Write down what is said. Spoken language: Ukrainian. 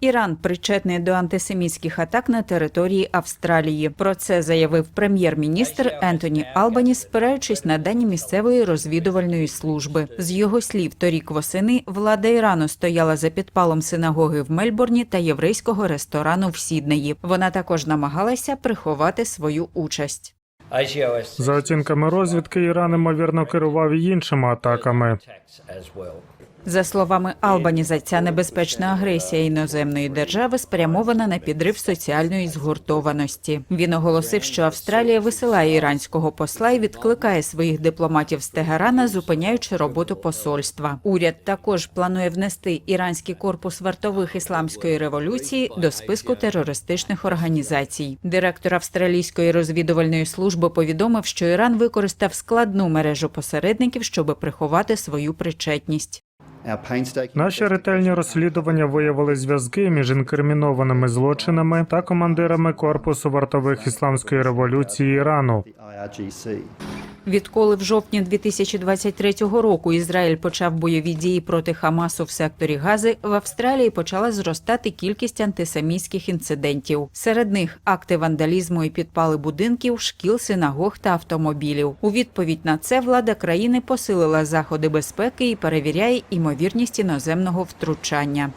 Іран причетний до антисемітських атак на території Австралії. Про це заявив прем'єр-міністр Ентоні Албані, спираючись на дані місцевої розвідувальної служби. З його слів, торік восени влада Ірану стояла за підпалом синагоги в Мельбурні та єврейського ресторану в Сіднеї. Вона також намагалася приховати свою участь. За оцінками розвідки, Іран ймовірно керував іншими атаками. За словами Албаніза, ця небезпечна агресія іноземної держави спрямована на підрив соціальної згуртованості. Він оголосив, що Австралія висилає іранського посла і відкликає своїх дипломатів з Тегерана, зупиняючи роботу посольства. Уряд також планує внести іранський корпус вартових ісламської революції до списку терористичних організацій. Директор австралійської розвідувальної служби повідомив, що Іран використав складну мережу посередників, щоб приховати свою причетність. Наші ретельні розслідування виявили зв'язки між інкримінованими злочинами та командирами корпусу вартових ісламської революції Ірану. Відколи в жовтні 2023 року Ізраїль почав бойові дії проти Хамасу в секторі Гази, в Австралії почала зростати кількість антисемітських інцидентів. Серед них акти вандалізму і підпали будинків, шкіл, синагог та автомобілів. У відповідь на це влада країни посилила заходи безпеки і перевіряє імовірність іноземного втручання.